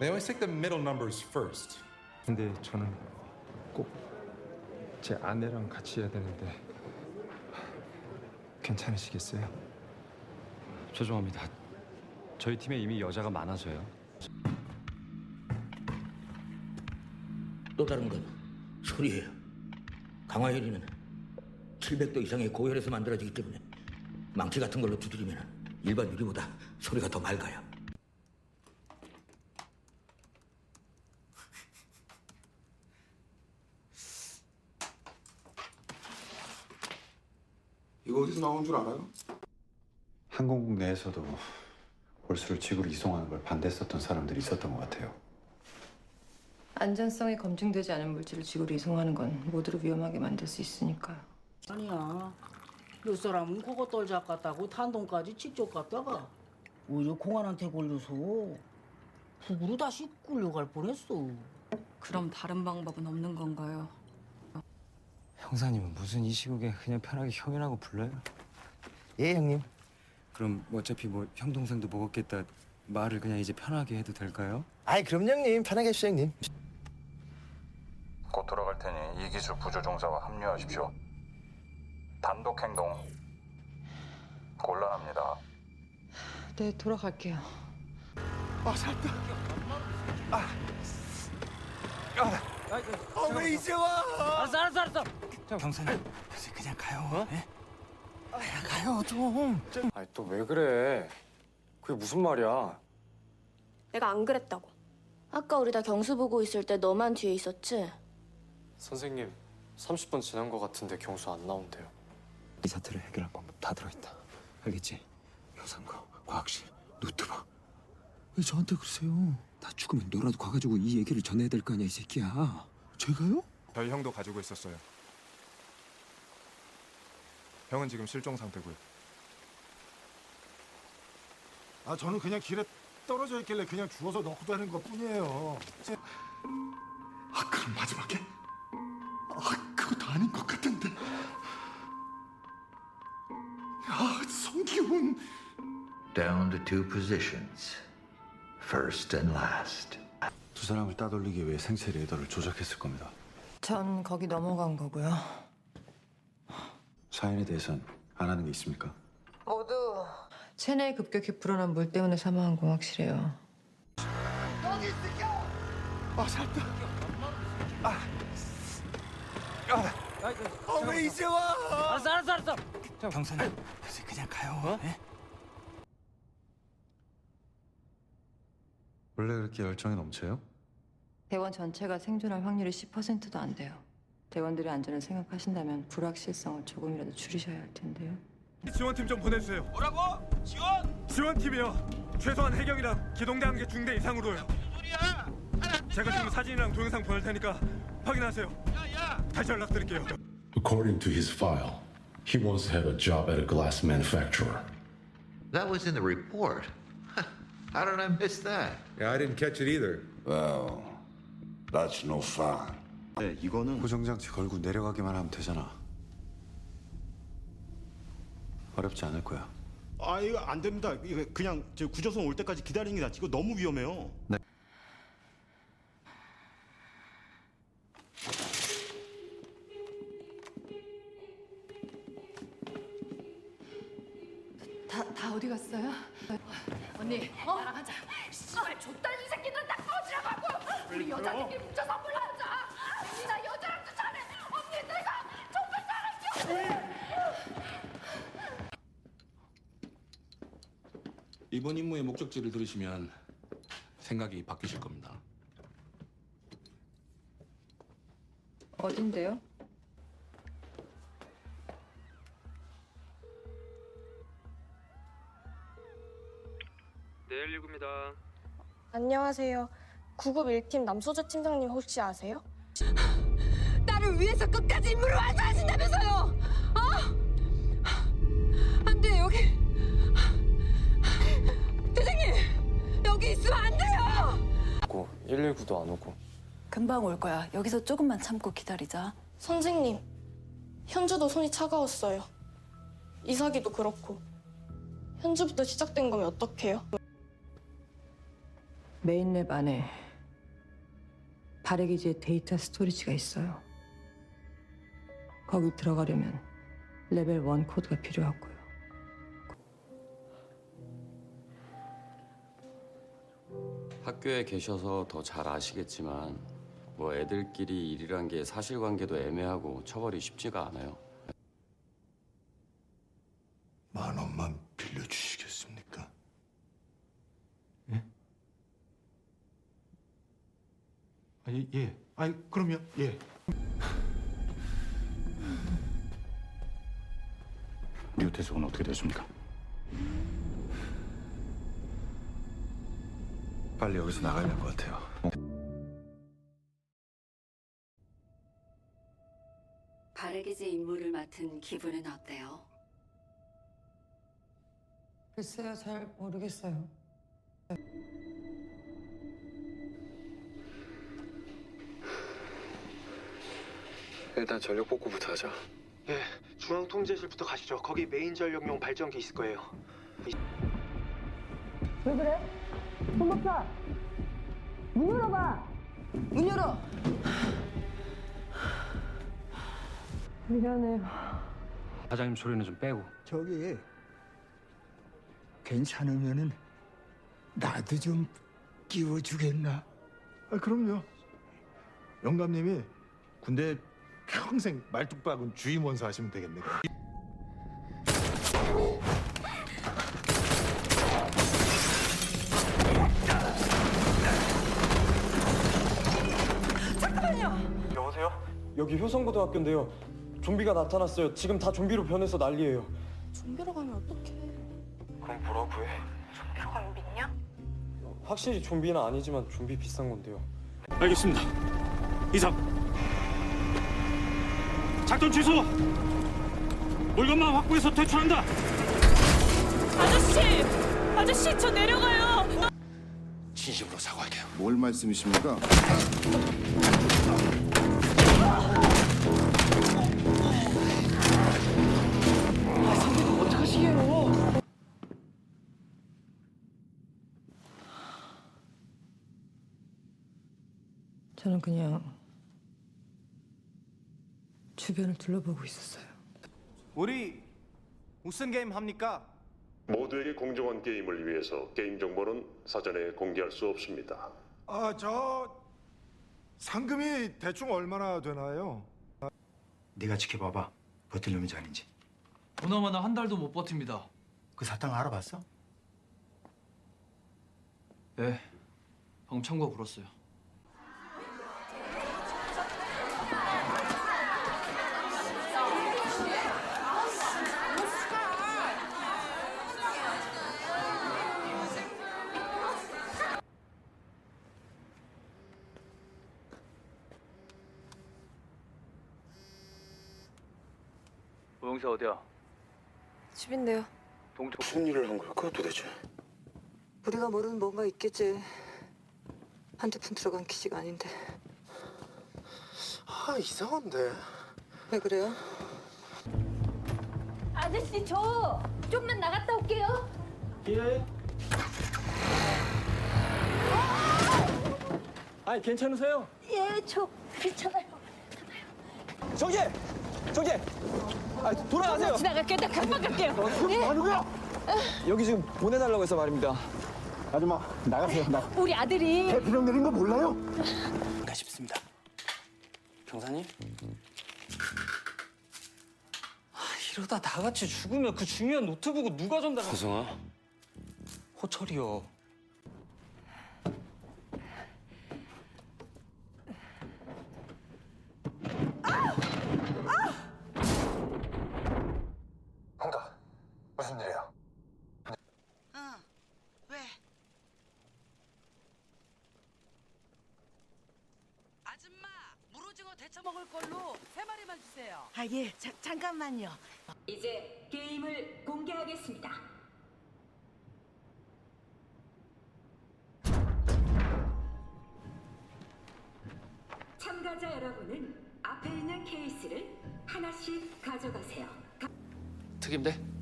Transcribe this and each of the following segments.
They always take the middle numbers first. 근데 저는 꼭 제 아내랑 같이 해야 되는데 괜찮으시겠어요? 죄송합니다. 저희 팀에 이미 여자가 많아서요. 또 다른 건 소리예요. 강화혈이는 700도 이상의 고열에서 만들어지기 때문에 망치 같은 걸로 두드리면 일반 유리보다 소리가 더 맑아요. 이거 어디서 나온 줄 알아요? 항공국 내에서도 골수를 지구로 이송하는 걸 반대했었던 사람들이 있었던 것 같아요. 안전성이 검증되지 않은 물질을 지구로 이송하는 건 모두를 위험하게 만들 수 있으니까요. 아니야. 몇 사람은 그거 떨작 갔다고 탄동까지 직접 갔다가 오히려 공안한테 걸려서 북으로 다시 끌려갈 뻔했어. 그럼 다른 방법은 없는 건가요? 형사님은 무슨 이 시국에 그냥 편하게 형이라고 불러요? 예 형님. 그럼 어차피 뭐 형 동생도 먹었겠다 말을 그냥 이제 편하게 해도 될까요? 아이 그럼 형님 편하게 해주세요 형님. 곧 돌아갈 테니 이기수 부조종사와 합류하십시오. 단독 행동 곤란합니다. 네, 돌아갈게요. 아왜 이제 와? 알았어, 알았어, 알았어. 형사님 그냥 가요. 예? 그냥 가요 좀. 아니 또 왜 그래? 그게 무슨 말이야? 내가 안 그랬다고. 아까 우리 다 경수 보고 있을 때 너만 뒤에 있었지? 선생님 30분 지난 것 같은데 경수 안 나온대요. 이 사태를 해결할 방법 다 들어있다. 알겠지? 영상과 과학실, 노트북. 왜 저한테 그러세요? 나 죽으면 너라도 가가지고 이 얘기를 전해야 될 거 아니야 이 새끼야. 제가요? 저희 형도 가지고 있었어요. 형은 지금 실종 상태고요. 아 저는 그냥 길에 떨어져 있길래 그냥 주워서 넣고 다는 것 뿐이에요. 아 그럼 마지막에? 아 그것도 아닌 것 같은데. 아 성기훈. Down to two positions. First and last. 두 사람을 따돌리기 위해 생체 레이더를 조작했을 겁니다. 전 거기 넘어간 거고요. 사연에 대해선 안 하는 게 있습니까? 모두 체내에 급격히 불어난 물 때문에 사망한 공확실해요. 아왜 이제 와? 알았어, 알았어, 알았어. 형사님 그냥 가요. 예? 원래 그렇게 열정이 넘쳐요? 대원 전체가 생존할 확률이 10%도 안 돼요. 대원들의 안전을 생각하신다면 불확실성을 조금이라도 줄이셔야 할 텐데요. 지원팀 좀 보내주세요. 뭐라고? 지원? 지원팀이요. 최소한 해경이랑 기동대함계 중대 이상으로요. 제가 지금 사진이랑 동영상 보낼 테니까 확인하세요. 다시 연락드릴게요. According to his file, he once had a job at a glass manufacturer. That was in the report. How did I miss that? Yeah, I didn't catch it either. Well, that's no fun. 네, 이거는 고정장치 걸고 내려가기만 하면 되잖아. 어렵지 않을 거야. 아 이거 안 됩니다. 이거 그냥 저 구조선 올 때까지 기다리는 게 낫지. 이거 너무 위험해요. 다, 이번 임무의 목적지를 들으시면 생각이 바뀌실 겁니다. 어딘데요? 네, 119입니다. 안녕하세요. 구급 1팀 남소재 팀장님 혹시 아세요? 나를 위해서 끝까지 임무를 완수하신다면서요! 여기 있으면 안 돼요! 오고 119도 안 오고. 금방 올 거야. 여기서 조금만 참고 기다리자. 선생님, 현주도 손이 차가웠어요. 이삭이도 그렇고. 현주부터 시작된 거면 어떡해요? 메인랩 안에 발해기지의 데이터 스토리지가 있어요. 거기 들어가려면 레벨 1 코드가 필요하고요. 학교에 계셔서 더 잘 아시겠지만 뭐 애들끼리 일이란 게 사실관계도 애매하고 처벌이 쉽지가 않아요. 만 원만 빌려주시겠습니까? 아니 예. 아니 그럼요. 예. 류태석은 어떻게 됐습니까? 빨리 여기서 나가야 될것 같아요. 발해기지 임무를 맡은 기분은 어때요? 글쎄요, 잘 모르겠어요. 일단 전력 복구부터 하자. 예, 중앙 통제실부터 가시죠. 거기 메인 전력용 발전기 있을 거예요. 왜 그래? 손 박사! 문 열어봐! 문 열어! 미안해요. 사장님 소리는 좀 빼고. 저기 괜찮으면은 나도 좀 끼워주겠나? 아 그럼요. 영감님이 군대 평생 말뚝박은 주임원사 하시면 되겠네 여기 효성고등학교인데요. 좀비가 나타났어요. 지금 다 좀비로 변해서 난리예요. 좀비로 가면 어떡해. 그럼 뭐라고 해? 좀비로 가면 믿냐? 확실히 좀비는 아니지만 좀비 비싼 건데요. 알겠습니다. 이상. 작전 취소. 물건만 확보해서 퇴출한다. 아저씨! 아저씨, 저 내려가요! 진심으로 사과할게요. 뭘 말씀이십니까? 저는 그냥 주변을 둘러보고 있었어요. 우리 무슨 게임 합니까? 모두에게 공정한 게임을 위해서 게임 정보는 사전에 공개할 수 없습니다. 아 저 상금이 대충 얼마나 되나요? 네가 지켜봐봐. 버틸 놈인지 아닌지. 보나마나 한 달도 못 버팁니다. 그 사탕 알아봤어? 네. 방금 참고 불었어요. 오영사 어디야? 집인데요. 무슨 일을 한 걸까 도대체? 우리가 모르는 뭔가 있겠지. 한두 푼 들어간 기지가 아닌데. 아 이상한데. 왜 그래요? 아저씨 저 좀만 나갔다 올게요. 예. 아니 괜찮으세요? 예, 저 괜찮아요. 저기! 저기! 아, 돌아가세요! 지나갈게요. 나 금방 갈게요. 여기 지금 보내달라고 해서 말입니다. 아줌마 나가세요. 나 우리 아들이 대피령 내린 거 몰라요? 가 싶습니다. 경사님? 아, 이러다 다 같이 죽으면 그 중요한 노트북을 누가 전달하... 호성아, 호철이요. 무슨 일이야? 왜? 아줌마, 무로징어 데쳐 먹을 걸로 세 마리만 주세요. 아 예, 자, 잠깐만요. 이제 게임을 공개하겠습니다. 참가자 여러분은 앞에 있는 케이스를 하나씩 가져가세요. 특임대?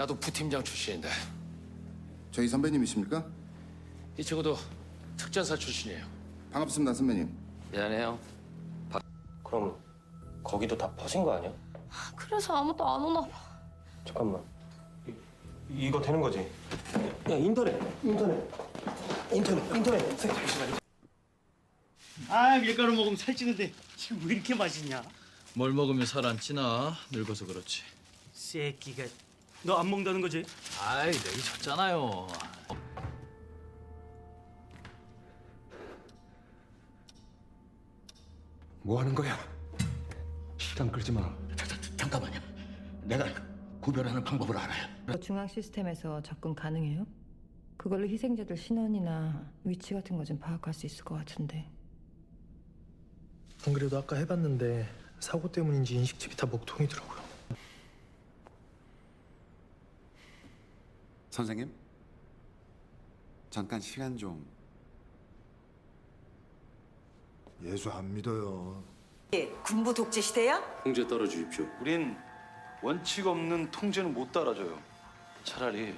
나도 부팀장 출신인데 저희 선배님이십니까? 이 친구도 특전사 출신이에요. 반갑습니다 선배님. 미안해요. 그럼 거기도 다 퍼진 거 아니야? 그래서 아무도 안 오나 봐. 잠깐만. 이, 이거 되는 거지? 야 인터넷, 인터넷, 인터넷, 인터넷. 잠시만요. 아 밀가루 먹으면 살찌는데 지금 왜 이렇게 맛있냐? 뭘 먹으면 살 안 찌나 늙어서 그렇지. 새끼가 너 안 먹는다는 거지? 아이 내기 졌잖아요. 뭐 하는 거야? 시간 끌지 마. 잠깐만요. 내가 구별하는 방법을 알아요. 중앙 시스템에서 접근 가능해요? 그걸로 희생자들 신원이나 위치 같은 거 좀 파악할 수 있을 것 같은데. 안 그래도 아까 해봤는데 사고 때문인지 인식칩이 다 목통이더라고요. 선생님? 잠깐 시간 좀 예수 안 믿어요. 군부 독재 시대야? 통제 떨어주십시오. 우린 원칙 없는 통제는 못 따라줘요. 차라리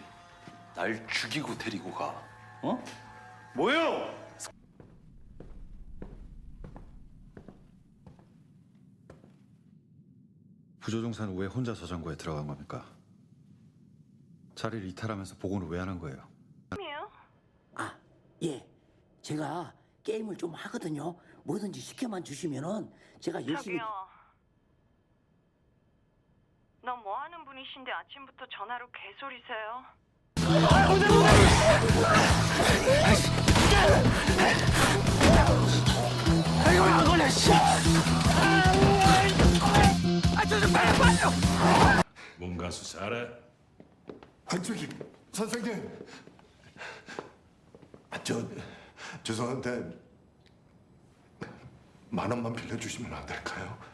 날 죽이고 데리고 가. 어? 뭐요? 부조종사는 왜 혼자 저장고에 들어간 겁니까? 자리를 이탈하면서 복원을 왜안한 거예요? 아, 예. 제가 게임을 좀 하거든요. 뭐든지 시켜만 주시면은 제가 열심히 너뭐 하는 분이신데 아침부터 전화로 개소리세요? 뭔가 수사하래. 아 저기 선생님. 아, 저 죄송한데 만 원만 빌려주시면 안 될까요?